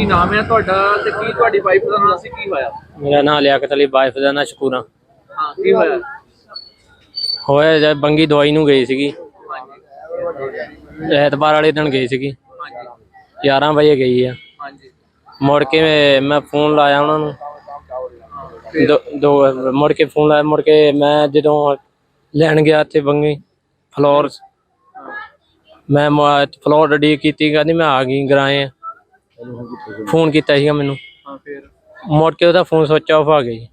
ਕੀ ਨਾਮ ਹੈ ਤੁਹਾਡਾ ਤੇ ਕੀ ਤੁਹਾਡੀ ਵਾਈਫ ਦਾ ਨਾਮ ਸੀ? ਕੀ ਹੋਇਆ? ਮੇਰਾ ਨਾਮ ਲਿਆਕਤ ਅਲੀ ਵਾਈਫ ਦਾ ਨਾਂ ਸ਼ਕੂਰਾ। ਹਾਂ ਕੀ ਹੋਇਆ? ਹੋਇਆ ਜਦ ਬੰਗੀ ਦਵਾਈ ਨੂੰ ਗਈ ਸੀਗੀ। ਹਾਂਜੀ। ਐਤਵਾਰ ਵਾਲੇ ਦਿਨ ਗਈ ਸੀਗੀ। ਹਾਂਜੀ। 11 ਵਜੇ ਗਈ ਆ। ਹਾਂਜੀ। ਮੁੜ ਕੇ ਮੈਂ- ਮੈਂ ਫੋਨ ਲਾਇਆ ਉਹਨਾਂ ਨੂੰ। ਦੋ ਦੋ ਮੁੜ ਕੇ ਫੋਨ ਲਾਇਆ ਮੁੜ ਕੇ ਮੈਂ ਜਦੋਂ ਲੈਣ ਗਿਆ ਇੱਥੇ ਬੰਗੀ ਫਲੋਰ ਮੈਂ ਮ- ਫਲੋਰ ਰੈਡੀ ਕੀਤੀ ਕਹਿੰਦੀ ਮੈਂ ਆ ਗਈ ਗਰਾਏ ਫੋਨ ਕੀਤਾ ਸੀਗਾ ਮੈਨੂੰ। ਹਾਂ ਫਿਰ? ਮੁੜ ਕੇ ਉਹਦਾ ਫੋਨ ਸੁੱਚ ਆਫ ਆ ਗਿਆ ਜੀ।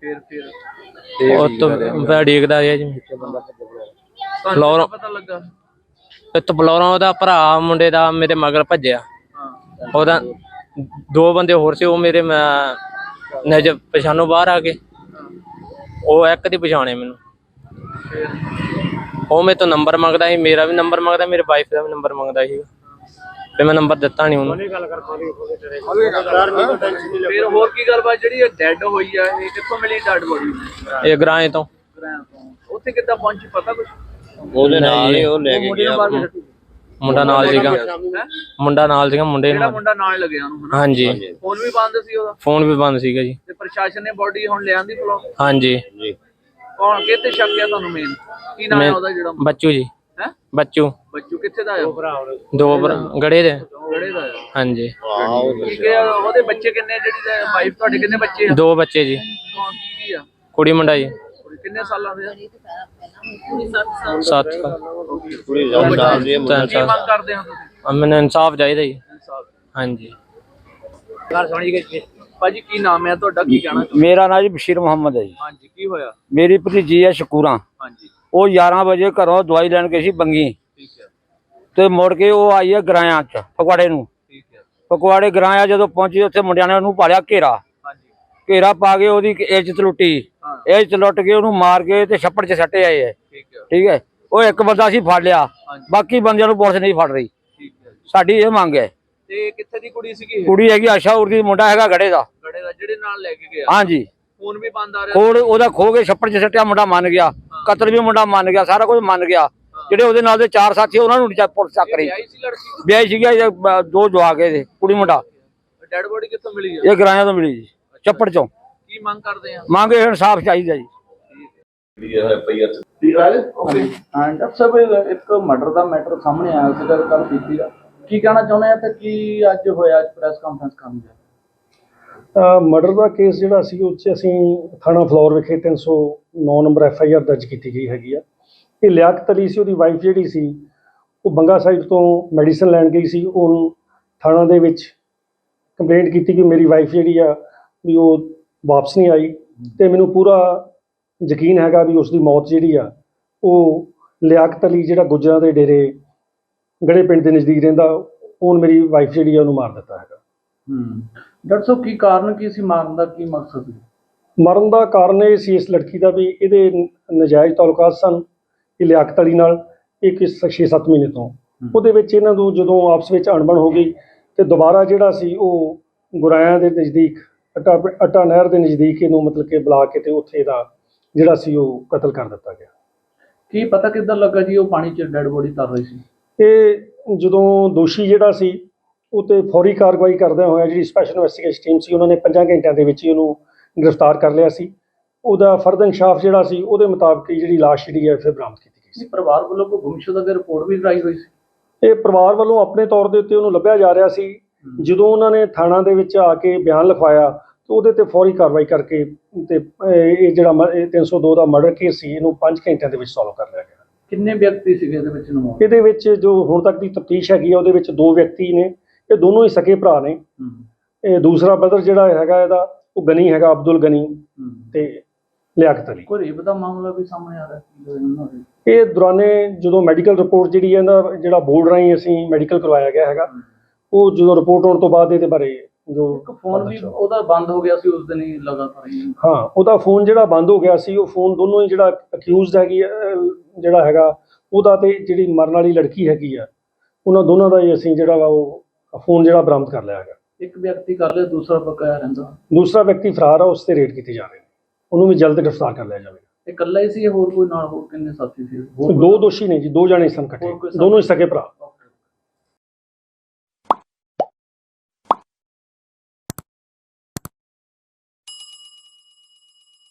ਫਿਰ ਫਿਰ? ਉਹ ਤੋਂ ਮੈਂ ਡੀਕਦਾ ਰਿਹਾ ਜੀ। ਕਿੱਦਾਂ ਪਤਾ ਲੱਗਾ? ਇੱਥੋਂ ਫਲੋਰਾਂ ਉਹਦਾ ਭਰਾ ਮੁੰਡੇ ਦਾ ਮੇਰੇ ਮਗਰ ਭੱਜਿਆ। ਹਾਂ। ਉਹਦਾ ਦੋ ਬੰਦੇ ਹੋਰ ਸੀ ਉਹ ਮੇਰੇ ਨਜ਼ਰ ਪਛਾਣੋਂ ਬਾਹਰ ਆ ਗਏ। ਉਹ ਇੱਕ ਦੀ ਪਛਾਣੇ ਮੈਨੂੰ। ਉਹ ਮੇਰੇ ਤੋਂ ਨੰਬਰ ਮੰਗਦਾ ਸੀ ਮੇਰਾ ਵੀ ਨੰਬਰ ਮੰਗਦਾ ਮੇਰੇ ਵਾਈਫ ਦਾ ਵੀ ਨੰਬਰ ਮੰਗਦਾ ਸੀ ਤੇ ਮੈਂ ਨੰਬਰ ਦਿੱਤਾ ਨਹੀਂ ਉਹਨੂੰ। ਫਿਰ ਹੋਰ ਕੀ ਗੱਲਬਾਤ ਜਿਹੜੀ ਇਹ ਡੈੱਡ ਹੋਈ ਆ ਇਹ ਕਿੱਥੋਂ ਮਿਲੀ ਡੈੱਡ ਬੋਡੀ ਇਹ ਗਰਾਏ ਤੋਂ। ਉੱਥੇ ਕਿੱਦਾਂ ਪਹੁੰਚੀ ਪਤਾ ਕੁਝ ਉਹਦੇ ਨਾਲ ਹੀ ਉਹ ਲੈ ਕੇ ਸੁੱਟੀ। ਮੁੰਡਾ ਨਾਲ ਸੀਗਾ? ਮੁੰਡਾ ਨਾਲ ਸੀਗਾ ਮੁੰਡੇ ਨਾਲ। ਮੁੰਡਾ ਨਾਲ ਲੱਗਿਆ ਉਹਨੂੰ ਹਨਾ? ਹਾਂਜੀ। ਫੋਨ ਵੀ ਬੰਦ ਸੀ ਉਹਦਾ? ਫੋਨ ਵੀ ਬੰਦ ਸੀਗਾ ਜੀ। ਤੇ ਪ੍ਰਸ਼ਾਸਨ ਨੇ ਬੋਡੀ ਹੁਣ ਲਿਆਂਦੀ ਫਲੋ ਹਾਂਜੀ। ਕੌਣ ਕਿੱਥੇ ਸ਼ੱਕ ਹੈ ਤੁਹਾਨੂੰ ਮੇਨ ਕੀ ਨਾਮ ਹੈ ਉਹਦਾ ਜਿਹੜਾ ਬੱਚੂ ਜੀ। ਹੈ? ਬੱਚੂ। ਬੱਚੂ। ਕਿੱਥੇ ਦਾ ਭਰਾ- ਗੜੇ ਦੇ। ਗੜੇ ਦਾ ਹੈ ਹਾਂਜੀ। ਠੀਕ ਹੈ ਉਹਦੇ ਬੱਚੇ ਕਿੰਨੇ ਜਿਹੜੀ ਵਾਈਫ ਤੁਹਾਡੇ ਕਿੰਨੇ ਬੱਚੇ ਆ? ਦੋ ਬੱਚੇ ਜੀ। ਕੌਣ ਕੀ ਕੀ ਆ? ਕੁੜੀ ਮੁੰਡਾ ਜੀ। ਕਿੰਨੇ ਸਾਲਾਂ ਦੇ ਆ? ਸੱਤ ਤਿੰਨ ਕੀ ਸਾਲ ਮੰਗ ਕਰਦੇ ਹੋ ਤੁਸੀਂ? ਮੈਨੂੰ ਇਨਸਾਫ ਚਾਹੀਦਾ ਜੀ। ਇਨਸਾਫ। ਹਾਂਜੀ। ਭਾਜੀ ਕੀ ਨਾਮ ਹੈ ਤੁਹਾਡਾ? ਕੀ ਕਹਿਣਾ ਚਾਹੁੰਦੇ ਮੇਰਾ ਨਾਮ ਜੀ ਬਸ਼ੀਰ ਮੁਹੰਮਦ ਹੈ ਜੀ। ਹਾਂਜੀ ਕੀ ਹੋਇਆ? ਮੇਰੀ ਭਤੀਜੀ ਹੈ ਸ਼ਕੂਰਾ। ਹਾਂਜੀ। ਉਹ 11 ਵਜੇ ਘਰੋਂ ਦਵਾਈ ਲੈਣ ਗਈ ਸੀ ਬੰਗੀ। ਤੇ ਮੁੜ ਕੇ ਉਹ ਆਈ ਹੈ ਗਰਾਇਆ ਚ ਫਗਵਾੜੇ ਨੂੰ। ਠੀਕ ਹੈ। ਫਗਵਾੜੇ ਗਰਾਇਆ ਜਦੋਂ ਪਹੁੰਚੀ ਉੱਥੇ ਮੁੰਡਿਆਂ ਨੇ ਉਹਨੂੰ ਪਾਲਿਆ ਘੇਰਾ। ਹਾਂਜੀ। ਘੇਰਾ ਪਾ ਕੇ ਉਹਦੀ ਇੱਜ਼ਤ ਲੁੱਟੀ। ਇੱਜ਼ਤ ਲੁੱਟ ਕੇ ਉਹਨੂੰ ਮਾਰ ਕੇ ਤੇ ਛੱਪੜ 'ਚ ਸੱਟੇ ਆਏ ਹੈ। ਠੀਕ ਹੈ। ਉਹ ਇੱਕ ਬੰਦਾ ਸੀ ਫੜ ਲਿਆ। ਬਾਕੀ ਬੰਦਿਆਂ ਨੂੰ ਪੁਲਿਸ ਨਹੀਂ ਫੜ ਰਹੀ। ਸਾਡੀ ਇਹ ਮੰਗ ਹੈ। ਤੇ ਕਿੱਥੇ ਦੀ ਕੁੜੀ ਸੀਗੀ? ਕੁੜੀ ਹੈਗੀ ਆਸ਼ਾ ਉਰਦੀ ਮੁੰਡਾ ਹੈਗਾ ਗੜੇ ਦਾ। ਗੜੇ ਦਾ ਜਿਹੜੇ ਨਾਲ ਲੈ ਕੇ ਗਿਆ। ਹਾਂਜੀ। ਫੋਨ ਵੀ ਬੰਦ ਆ ਰਿਹਾ ਖੋੜ ਉਹਦਾ ਖੋ ਕੇ ਛੱਪੜ 'ਚ ਸੱਟਿਆ ਮੁੰਡਾ ਮੰਨ ਗਿਆ। ਕਤਲ ਵੀ ਮੁੰਡਾ ਮੰਨ ਗਿਆ ਸਾਰਾ ਕੁਝ ਮੰਨ ਗਿਆ। ਜਿਹੜੇ ਉਹਦੇ ਨਾਲ ਦੇ ਚਾਰ ਸਾਥੀ ਉਹਨਾਂ ਨੂੰ ਨੀ ਚੱਕ- ਪੁਲਿਸ ਚੱਕ ਰਹੀ। ਆਈ ਸੀ ਲੜਕੀ ਵਿਆਹੀ ਸੀਗਾ ਇਹ, ਦੋ ਜਵਾਕ ਇਹਦੇ ਕੁੜੀ ਮੁੰਡਾ। ਡੈਡ ਬੋਡੀ ਕਿੱਥੋਂ ਮਿਲੀ ਹੈ ਇਹ ਗਰਾਇਆ ਤੋਂ ਮਿਲੀ ਜੀ ਚੱਪੜ ਚੋਂ। ਕੀ ਮੰਗ ਕਰਦੇ ਆ? ਮੰਗੇ ਇਨਸਾਫ ਚਾਹੀਦਾ ਜੀ। ਹਾਂ ਡਾਕਟਰ ਸਾਹਿਬ ਇਹ ਇੱਕ ਮਰਡਰ ਦਾ ਮੈਟਰ ਸਾਹਮਣੇ ਆਇਆ ਸੀਗਾ ਕੱਲ ਬੀਤੀ ਦਾ ਕੀ ਕਹਿਣਾ ਚਾਹੁੰਦੇ ਆ ਤੇ ਕੀ ਅੱਜ ਹੋਇਆ ਅੱਜ ਪ੍ਰੈਸ ਕਾਨਫਰੰਸ ਕਰਨ ਜਾ ਮਰਡਰ ਦਾ ਕੇਸ ਜਿਹੜਾ ਸੀ ਉਹ 'ਚ ਅਸੀਂ ਥਾਣਾ ਫਲੋਰ ਵਿਖੇ 309 ਨੰਬਰ ਐਫ ਆਈ ਆਰ ਦਰਜ ਕੀਤੀ ਗਈ ਹੈਗੀ ਆ। ਇਹ ਲਿਆਕਤ ਅਲੀ ਸੀ ਉਹਦੀ ਵਾਈਫ ਜਿਹੜੀ ਸੀ ਉਹ ਬੰਗਾ ਸਾਈਡ ਤੋਂ ਮੈਡੀਸਨ ਲੈਣ ਗਈ ਸੀ। ਉਹ ਥਾਣਾ ਦੇ ਵਿੱਚ ਕੰਪਲੇਂਟ ਕੀਤੀ ਕਿ ਮੇਰੀ ਵਾਈਫ ਜਿਹੜੀ ਆ ਵੀ ਉਹ ਵਾਪਸ ਨਹੀਂ ਆਈ। ਤੇ ਮੈਨੂੰ ਪੂਰਾ ਯਕੀਨ ਹੈਗਾ ਵੀ ਉਸ ਦੀ ਮੌਤ ਜਿਹੜੀ ਆ ਉਹ ਲਿਆਕਤ ਅਲੀ ਜਿਹੜਾ ਗੁੱਜਰਾਂ ਦੇ ਡੇਰੇ ਗੜੇ ਪਿੰਡ ਦੇ ਨਜ਼ਦੀਕ ਰਹਿੰਦਾ ਉਹਨ ਮੇਰੀ ਵਾਈਫ ਜਿਹੜੀ ਆ ਉਹਨੂੰ ਮਾਰ ਦਿੱਤਾ ਹੈਗਾ। ਹੂੰ। ਡਾਕਟਰ ਸਾਹਿਬ ਕੀ ਕਾਰਨ ਕੀ ਸੀ? ਮਾਰਨ ਦਾ ਕੀ ਮਕਸਦ ਸੀ? ਮਰਨ ਦਾ ਕਾਰਨ ਇਹ ਸੀ ਇਸ ਲੜਕੀ ਦਾ ਵੀ ਇਹਦੇ ਨਜਾਇਜ਼ ਤਾਲੁਕਾਤ ਸਨ। ਇਹ ਲਿਆਕਤ ਅਲੀ ਨਾਲ ਇੱਕ 6-7 ਮਹੀਨੇ ਤੋਂ। ਉਹਦੇ ਵਿੱਚ ਇਹਨਾਂ ਨੂੰ ਜਦੋਂ ਆਪਸ ਵਿੱਚ ਅਣਬਣ ਹੋ ਗਈ ਤੇ ਦੁਬਾਰਾ ਜਿਹੜਾ ਸੀ ਉਹ ਗੁਰਾਇਆਂ ਦੇ ਨਜ਼ਦੀਕ ਅਟਾ ਅਟਾ ਨਹਿਰ ਦੇ ਨਜ਼ਦੀਕ ਇਹਨੂੰ ਮਤਲਬ ਕਿ ਬੁਲਾ ਕੇ ਤੇ ਉੱਥੇ ਦਾ ਜਿਹੜਾ ਸੀ ਉਹ ਕਤਲ ਕਰ ਦਿੱਤਾ ਗਿਆ। ਕੀ ਪਤਾ ਕਿੱਦਾਂ ਲੱਗਾ ਜੀ ਉਹ ਪਾਣੀ 'ਚ ਡੈਡ ਬੋਡੀ ਤਰ ਰਹੀ ਸੀ? ਇਹ ਜਦੋਂ ਦੋਸ਼ੀ ਜਿਹੜਾ ਸੀ ਉਹ ਤੇ ਫੌਰੀ ਕਾਰਵਾਈ ਕਰਦਿਆਂ ਹੋਇਆ ਜਿਹੜੀ ਸਪੈਸ਼ਲ ਇਨਵੈਸਟੀਗੇਸ਼ਨ ਟੀਮ ਸੀ ਉਹਨਾਂ ਨੇ 5 ਘੰਟਿਆਂ ਦੇ ਵਿੱਚ ਹੀ ਉਹਨੂੰ ਗ੍ਰਿਫਤਾਰ ਕਰ ਲਿਆ ਸੀ। ਉਹਦਾ ਫਰਦਰ ਇਨਸ਼ਾਫ ਜਿਹੜਾ ਸੀ ਉਹਦੇ ਮੁਤਾਬਕ ਹੀ ਜਿਹੜੀ ਲਾਸ਼ ਜਿਹੜੀ ਹੈ ਫਿਰ ਬਰਾਮਦ ਕੀਤੀ ਗਈ ਕੀ ਪਰਿਵਾਰ ਵੱਲੋਂ ਕੋਈ ਗੁੰਮਸ਼ੁਦਾ ਦੀ ਰਿਪੋਰਟ ਵੀ ਕਰਾਈ ਹੋਈ ਸੀ? ਸੀ ਇਹ ਪਰਿਵਾਰ ਵੱਲੋਂ ਆਪਣੇ ਤੌਰ ਦੇ ਉੱਤੇ ਉਹਨੂੰ ਲੱਭਿਆ ਜਾ ਰਿਹਾ ਸੀ। ਜਦੋਂ ਉਹਨਾਂ ਨੇ ਥਾਣਾ ਦੇ ਵਿੱਚ ਆ ਕੇ ਬਿਆਨ ਲਿਖਵਾਇਆ ਤਾਂ ਉਹਦੇ ਤੇ ਫੌਰੀ ਕਾਰਵਾਈ ਕਰਕੇ ਤੇ ਇਹ ਜਿਹੜਾ ਮ- ਇਹ 302 ਦਾ ਮਰਡਰ ਕੇਸ ਸੀ ਇਹਨੂੰ 5 ਘੰਟਿਆਂ ਦੇ ਵਿੱਚ ਸੋਲਵ ਕਰ ਲਿਆ ਗਿਆ। ਕਿੰਨੇ ਵਿਅਕਤੀ ਸੀਗੇ ਇਹਦੇ ਵਿੱਚ ਨਮੋ ਇਹਦੇ ਵਿੱਚ ਜੋ ਹੁਣ ਤੱਕ ਦੀ ਤਫਤੀਸ਼ ਹੈਗੀ ਆ ਉਹਦੇ ਵਿੱਚ ਦੋ ਵਿਅਕਤੀ ਨੇ ਇਹ ਦੋਨੋਂ ਹੀ ਸਕੇ ਭਰਾ ਨੇ। ਇਹ ਦੂਸਰਾ ਬ੍ਰਦਰ ਜਿਹੜਾ ਹੈਗਾ ਇਹਦਾ ਉਹ ਗਨੀ ਹੈਗਾ ਅਬਦੁਲ ਗਨੀ। ਤੇ ਲਿਆਕਤ ਅਲੀ ਕੋਈ ਰੇਪ ਦਾ ਮਾਮਲਾ ਵੀ ਸਾਹਮਣੇ ਆ ਰਿਹਾ ਦੇ ਇਹ ਦੌਰਾਨੇ ਜਦੋਂ ਮੈਡੀਕਲ ਰਿਪੋਰਟ ਜਿਹੜੀ ਹੈ ਇਹਦਾ ਜਿਹੜਾ ਬੋਰਡ ਰਾਹੀਂ ਅਸੀਂ ਮੈਡੀਕਲ ਕਰਵਾਇਆ ਗਿਆ ਹੈਗਾ ਉਹ ਜਦੋਂ ਰਿਪੋਰਟ ਆਉਣ ਤੋਂ ਬਾਅਦ ਇਹਦੇ ਬਾਰੇ ਜੋ ਇੱਕ ਫੋਨ ਵੀ ਉਹਦਾ ਬੰਦ ਹੋ ਗਿਆ ਸੀ ਉਸ ਦਿਨ ਹੀ ਲਗਾਤਾਰ ਹੀ। ਹਾਂ ਉਹਦਾ ਫੋਨ ਜਿਹੜਾ ਬੰਦ ਹੋ ਗਿਆ ਸੀ ਉਹ ਫੋਨ ਦੋਨੋਂ ਹੀ ਜਿਹੜਾ ਅਕਿਊਜ਼ਡ ਹੈਗੀ ਜਿਹੜਾ ਹੈਗਾ ਉਹਦਾ ਤੇ ਜਿਹੜੀ ਮਰਨ ਵਾਲੀ ਲੜਕੀ ਹੈਗੀ ਆ ਉਹਨਾਂ ਦੋਨਾਂ ਦਾ ਹੀ ਅਸੀਂ ਜਿਹੜਾ ਵਾ ਉਹ ਫੋਨ ਜਿਹੜਾ ਬਰਾਮਦ ਕਰ ਲਿਆ ਹੈਗਾ। ਇੱਕ ਵਿਅਕਤੀ ਕਰ ਲਿਆ ਦੂਸਰਾ ਬਕਾਇਆ ਰਹਿੰਦਾ। ਦੂਸਰਾ ਵਿਅਕਤੀ ਫਰਾਰ ਆ ਉਸ ਤੇ ਰੇਡ ਕੀਤੇ ਜਾ ਰਹੇ ਉਹਨੂੰ ਵੀ ਜਲਦ ਗ੍ਰਿਫਤਾਰ ਕਰ ਲਿਆ ਜਾਵੇਗਾ। ਇਹ ਇਕੱਲਾ ਹੀ ਸੀ ਜਾਂ ਹੋਰ ਕੋਈ ਨਾਲ ਹੋਰ ਕਿੰਨੇ ਸਾਥੀ ਸੀ? ਹੋਰ ਦੋ ਦੋਸ਼ੀ ਨੇ ਜੀ ਦੋ ਜਾਣੇ ਸਨ ਇਕੱਠੇ। ਹੋਰ ਕੋਈ ਸਾਥੀ? ਦੋਨੋਂ ਹੀ ਸਕੇ ਭਰਾ।